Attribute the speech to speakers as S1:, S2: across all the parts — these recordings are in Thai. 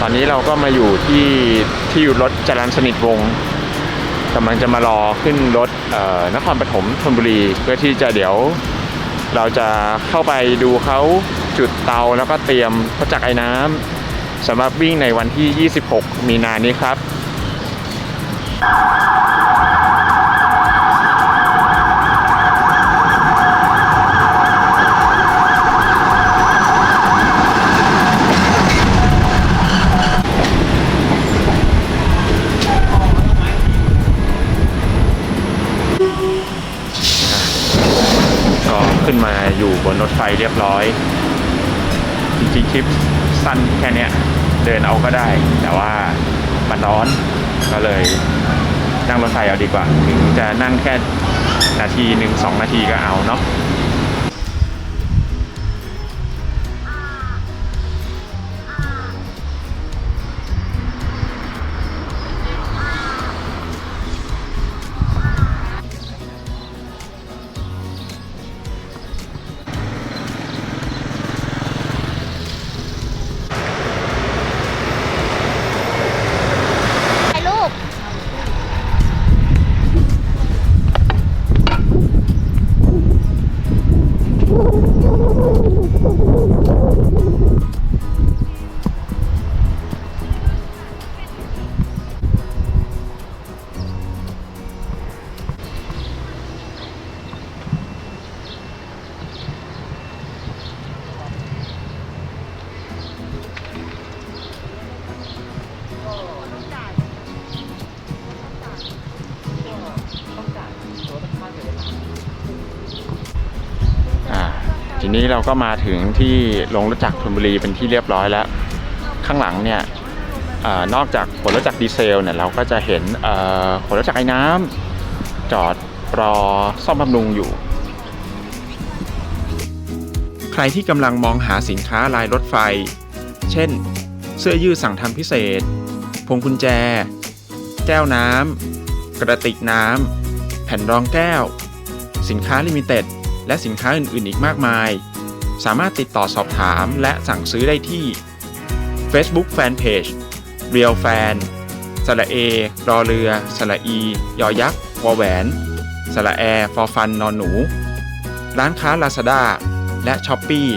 S1: ตอนนี้เราก็มาอยู่ที่ที่อยู่รถจรันสนิทวงกำลังจะมารอขึ้นรถนครปฐมธนบุรี เพื่อที่จะเดี๋ยวเราจะเข้าไปดูเขาจุดเตาแล้วก็เตรียมพระจักรไอ้น้ำสำหรับวิ่งในวันที่ 26 มีนานี้ครับ ขึ้นมาอยู่บนรถไฟเรียบร้อย จริงๆคลิปสั้นแค่นี้เดินเอาก็ได้ แต่ว่ามันร้อนก็เลยนั่งรถไฟเอาดีกว่า ถึงจะนั่งแค่นาทีหนึ่งสองนาทีก็เอาเนาะ ทีนี้เราก็มาถึงที่ลงรถจักรธนบุรีเป็นที่เรียบร้อยแล้ว ข้างหลังเนี่ยอนอกจากขนรถจักรดีเซลเนี่ยเราก็จะเห็นเอ่อขนรถจักรไอ้น้ำจอดรอซ่อมบำรุงอยู่ ใครที่กำลังมองหาสินค้าลายรถไฟ เช่น เสื้อยืดสั่งทำพิเศษ พวงกุญแจ แก้วน้ำกระติกน้ำแผ่นรองแก้ว สินค้าลิมิเต็ด และสินค้าอื่น ๆ อีกมากมาย สามารถติดต่อสอบถามและสั่งซื้อได้ที่ Facebook Fanpage Real Fan สระเอ รอเรือ สระอี ยอยักษ์วอแหวน สระแอ ฟอฟัน นอนหนู ร้านค้า Lazada และ s h อ p e e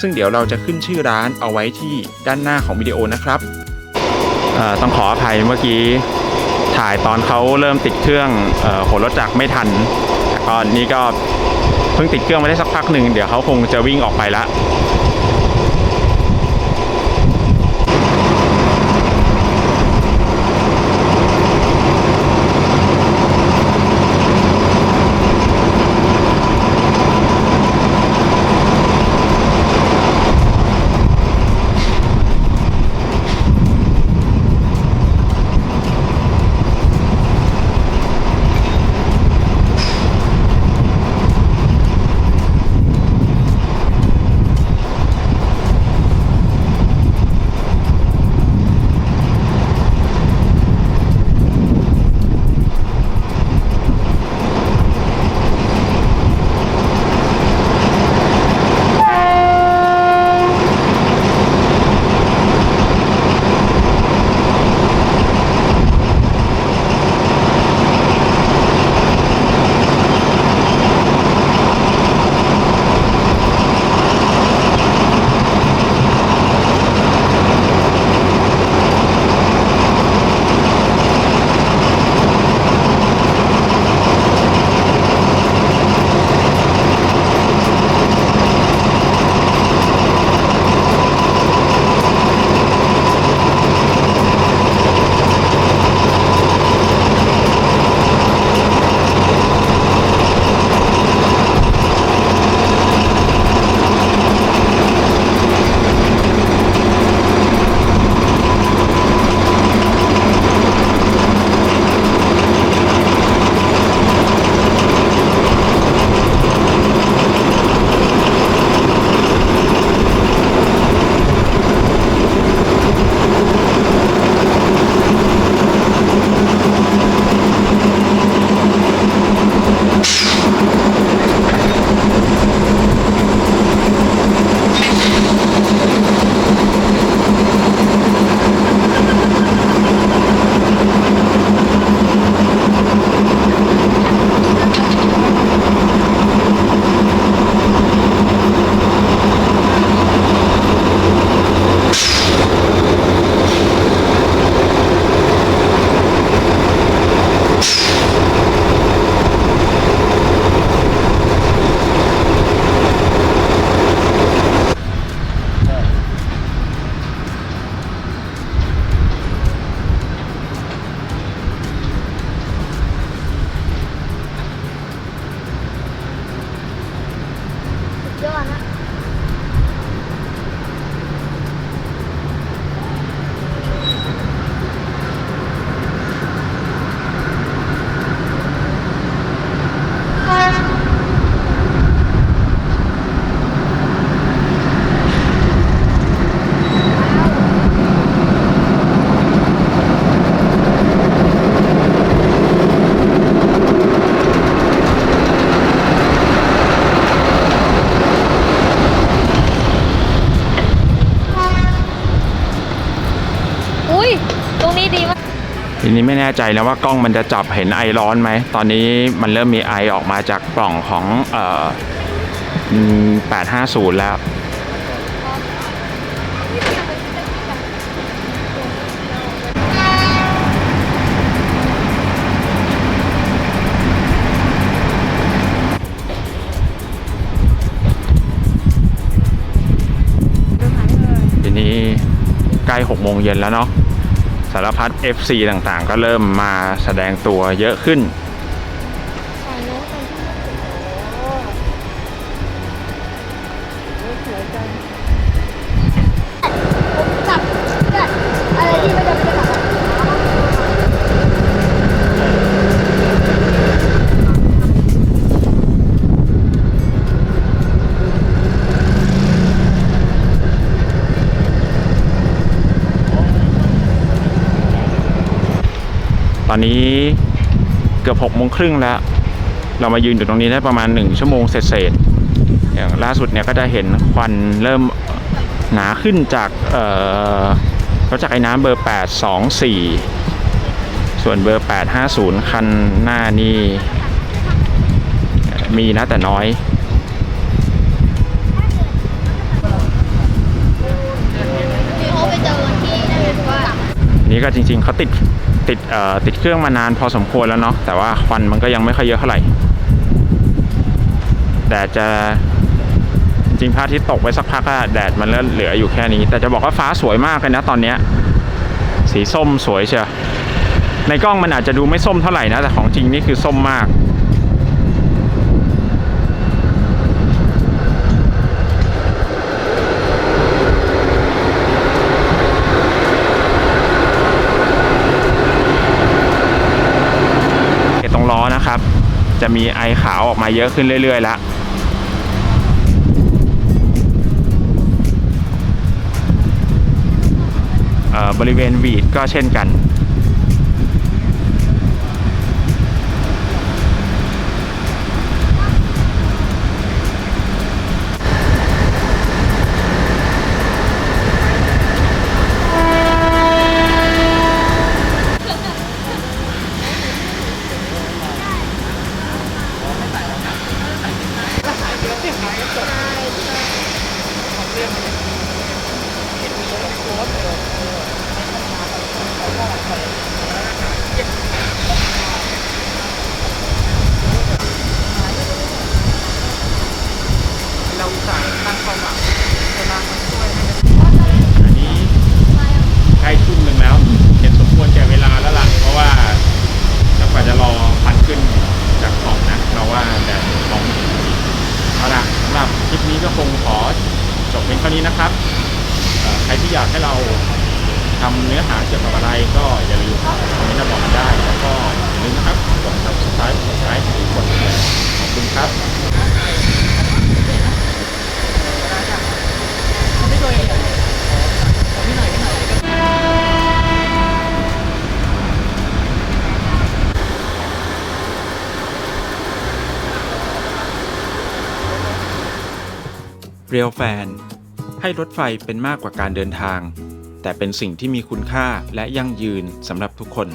S1: ซึ่งเดี๋ยวเราจะขึ้นชื่อร้านเอาไว้ที่ด้านหน้าของวิดีโอนะครับ ต้องขออภัยเมื่อกี้ถ่ายตอนเขาเริ่มติดเครื่องอหัวรถจักรไม่ทัน แต่ก็นี่ก็ พิ่งติดเครื่องมาได้สักพักหนึ่งเดี๋ยวเขาคงจะวิ่งออกไปละ Thank you. นี้ไม่แน่ใจนะว่ากล้องมันจะจับเห็นไอร้อนไหม ตอนนี้มันเริ่มมีไอออกมาจากปล่องของเอ่อ850 แล้ว ทีนี้ใกล้6โมงเย็นแล้วเนาะ สารพัด FC ต่างๆ ก็เริ่มมาแสดงตัวเยอะขึ้น
S2: อน
S1: นี้เกือบ6โมงครึ่งแล้ว เรามายืนอยู่ตรงนี้ได้ประมาณ1ชั่วโมงเศษๆอย่างล่าสุดเนี่ยก็จะเห็นควันเริ่มหนาขึ้นจากเอ่อรถจักรไอ้น้ำเบอร์ 824 ส่วนเบอร์ 850 คันหน้านี่มีนะแต่น้อย
S2: ที่เขาไปเจอที่นั่นเลยว่า
S1: นี่ก็จริงๆเขาติด ติดเอ่อติดเครื่องมานานพอสมควรแล้วเนาะแต่ว่าควันมันก็ยังไม่ค่อยเยอะเท่าไหร่แดดจะจริงพระอาทิตย์ตกไปสักพักก็แดดมันเริ่มเหลืออยู่แค่นี้ แต่จะบอกว่าฟ้าสวยมากเลยนะตอนเนี้ยสีส้มสวยเชียวในกล้องมันอาจจะดูไม่ส้มเท่าไหร่นะ แต่ของจริงนี่คือส้มมาก ตรงล้อนะครับ จะมีไอขาวออกมาเยอะขึ้นเรื่อยๆแล้วเอ่อบริเวณวีดก็เช่นกัน
S3: สาห์ตั้งความหวังเวลามาช่วยให้
S1: อันนี้ใกล้ทุ่มหนึ่งแล้วเห็นสมควรแก่เวลาแล้วล่ะ เพราะว่าถ้ากว่าจะรอควันขึ้นจากปล่องนะ เราว่าแดดปล่องเอาละสำหรับคลิปนี้ก็คงขอจบเพียงเท่านี้นะครับ ใครที่อยากให้เราทำเนื้อหาเกี่ยวกับอะไรก็อย่าลืมคอมเมนต์มาบอกกันได้ แล้วก็อย่าลืมนะครับกด subscribe กดไลค์กดแชร์ขอบคุณครับ เรียวแฟน ให้รถไฟเป็นมากกว่าการเดินทาง แต่เป็นสิ่งที่มีคุณค่าและยั่งยืนสำหรับทุกคน